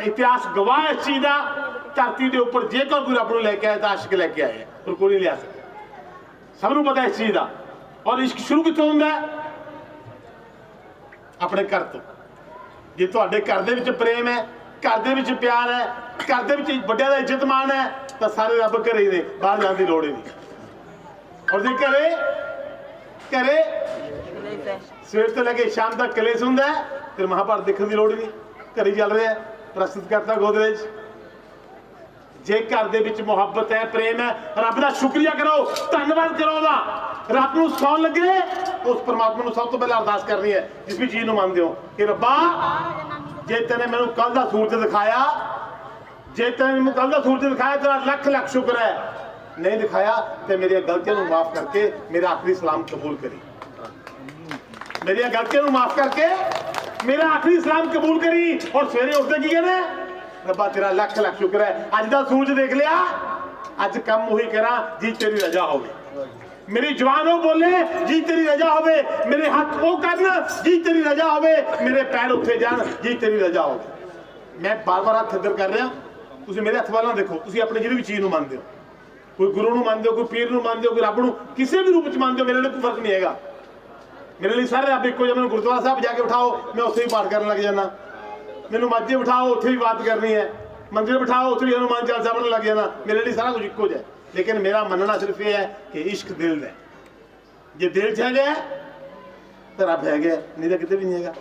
ਇਤਿਹਾਸ ਗਵਾਹ ਇਸ ਚੀਜ਼ ਦਾ, ਧਰਤੀ ਦੇ ਉੱਪਰ ਜੇਕਰ ਕੋਈ ਰੱਬ ਨੂੰ ਲੈ ਕੇ ਆਇਆ ਤਾਂ ਆਸ਼ਿਕ ਲੈ ਕੇ ਆਇਆ, ਪਰ ਕੋਈ ਨਹੀਂ ਲਿਆ ਸਕਦਾ। ਸਭ ਨੂੰ ਪਤਾ ਇਸ ਚੀਜ਼ ਦਾ। ਔਰ ਇਸ਼ਕ ਸ਼ੁਰੂ ਕਿੱਥੋਂ ਹੁੰਦਾ ਆਪਣੇ ਘਰ ਤੋਂ। ਜੇ ਤੁਹਾਡੇ ਘਰ ਦੇ ਵਿੱਚ ਪ੍ਰੇਮ ਹੈ, ਘਰ ਦੇ ਵਿੱਚ ਪਿਆਰ ਹੈ, ਘਰ ਦੇ ਵਿੱਚ ਵੱਡਿਆਂ ਦਾ ਇੱਜ਼ਤ ਮਾਣ ਹੈ, ਤਾਂ ਸਾਰੇ ਰੱਬ ਘਰੇ ਹੀ ਨੇ, ਬਾਹਰ ਜਾਣ ਦੀ ਲੋੜ ਹੀ ਨਹੀਂ। ਔਰ ਜੇ ਘਰੇ ਘਰੇ ਸਵੇਰ ਤੋਂ ਲੈ ਕੇ ਸ਼ਾਮ ਤੱਕ ਕਲੇਸ਼ ਹੁੰਦਾ ਫਿਰ ਮਹਾਭਾਰਤ ਦੇਖਣ ਦੀ ਲੋੜ ਹੀ ਨਹੀਂ। ਘਰੇ ਚੱਲ ਰਿਹਾ ਹੈ। ਪ੍ਰਸਤੁਤ ਕਰਤਾ ਗੋਦਰੇਜ। ਜੇ ਘਰ ਦੇ ਵਿੱਚ ਮੁਹੱਬਤ ਹੈ, ਪ੍ਰੇਮ ਹੈ, ਰੱਬ ਦਾ ਸ਼ੁਕਰੀਆ ਕਰੋ, ਧੰਨਵਾਦ ਕਰੋ ਉਹਦਾ। ਰੱਬ ਨੂੰ ਸੌਣ ਲੱਗੇ, ਉਸ ਪ੍ਰਮਾਤਮਾ ਨੂੰ ਸਭ ਤੋਂ ਪਹਿਲਾਂ ਅਰਦਾਸ ਕਰਨੀ ਹੈ, ਜਿਸ ਵੀ ਚੀਜ਼ ਨੂੰ ਮੰਨਦੇ ਹੋ, ਕਿ ਰੱਬਾ, ਜੇ ਤੈਨੇ ਮੈਨੂੰ ਕੱਲ ਦਾ ਸੂਰਜ ਦਿਖਾਇਆ, ਜੇ ਤੈਨੇ ਮੈਨੂੰ ਕੱਲ ਦਾ ਸੂਰਜ ਦਿਖਾਇਆ, ਤੇਰਾ ਲੱਖ ਲੱਖ ਸ਼ੁਕਰ ਹੈ। ਨਹੀਂ ਦਿਖਾਇਆ, ਤੇ ਮੇਰੀਆਂ ਗਲਤੀਆਂ ਨੂੰ ਮਾਫ ਕਰਕੇ, ਮੇਰਾ ਆਖਰੀ ਸਲਾਮ ਕਬੂਲ ਕਰੀ। ਮੇਰੀਆਂ ਗਲਤੀਆਂ ਨੂੰ ਮਾਫ ਕਰਕੇ ਮੇਰਾ ਆਖਰੀ ਸਲਾਮ ਕਬੂਲ ਕਰੀ ਔਰ ਸਵੇਰੇ ਉੱਠਦੇ ਕੀ ਕਹਿੰਦੇ ਰੱਬਾ ਤੇਰਾ ਲੱਖ ਲੱਖ ਸ਼ੁਕਰ ਹੈ ਅੱਜ ਦਾ ਸੂਰਜ ਦੇਖ ਲਿਆ ਅੱਜ ਕੰਮ ਉਹੀ ਕਰਾਂ ਜੀ ਤੇਰੀ ਰਜ਼ਾ ਹੋਵੇ ਮੇਰੀ ਜਵਾਨ ਉਹ ਬੋਲੇ ਜੀ ਤੇਰੀ ਰਜ਼ਾ ਹੋਵੇ ਮੇਰੇ ਹੱਥ ਉਹ ਕਰਨ ਜੀ ਤੇਰੀ ਰਜ਼ਾ ਹੋਵੇ ਮੇਰੇ ਪੈਰ ਉੱਥੇ ਜਾਣ ਜੀ ਤੇਰੀ ਰਜ਼ਾ ਹੋਵੇ ਮੈਂ ਬਾਰ-ਬਾਰ ਹੱਥ ਇੱਧਰ ਕਰ ਰਿਹਾ ਤੁਸੀਂ ਮੇਰੇ ਹੱਥ ਵੱਲ ਨਾ ਦੇਖੋ ਤੁਸੀਂ ਆਪਣੇ ਜਿਹੜੀ ਵੀ ਚੀਜ਼ ਨੂੰ ਮੰਨਦੇ ਹੋ ਕੋਈ ਗੁਰੂ ਨੂੰ ਮੰਨਦੇ ਹੋ ਕੋਈ ਪੀਰ ਨੂੰ ਮੰਨਦੇ ਹੋ ਕੋਈ ਰੱਬ ਨੂੰ ਕਿਸੇ ਵੀ ਰੂਪ ਚ ਮੰਨਦੇ ਹੋ ਮੇਰੇ ਲਈ ਕੋਈ ਫ਼ਰਕ ਨਹੀਂ ਹੈਗਾ ਮੇਰੇ ਲਈ ਸਾਰੇ ਰੱਬ ਇੱਕੋ ਜਿਹਾ ਮੈਨੂੰ ਗੁਰਦੁਆਰਾ ਸਾਹਿਬ ਜਾ ਕੇ ਬਿਠਾਓ ਮੈਂ ਉੱਥੇ ਹੀ ਪਾਠ ਕਰਨ ਲੱਗ ਜਾਣਾ ਮੈਨੂੰ ਮਸਜਿਦ ਬਿਠਾਓ ਉੱਥੇ ਵੀ ਬਾਤ ਕਰਨੀ ਹੈ। ਮੰਦਿਰ ਬਿਠਾਓ ਉੱਥੇ ਵੀ ਹਨੂੰਮਾਨ ਚਾਲੀਸਾ ਪੜ੍ਹਨ ਲੱਗ ਜਾਣਾ ਮੇਰੇ ਲਈ ਸਾਰਾ ਕੁਝ ਇੱਕੋ ਜਿਹਾ ਹੈ। ਲੇਕਿਨ ਮੇਰਾ ਮੰਨਣਾ ਸਿਰਫ ਇਹ ਹੈ ਕਿ ਇਸ਼ਕ ਦਿਲ ਦਾ ਜੇ ਦਿਲ ਚ ਹੈਗਾ ਹੈ, ਤਾਂ ਰੱਬ ਹੈਗਾ ਹੈ, ਨਹੀਂ ਤਾਂ ਕਿਤੇ ਵੀ ਨਹੀਂ ਹੈਗਾ।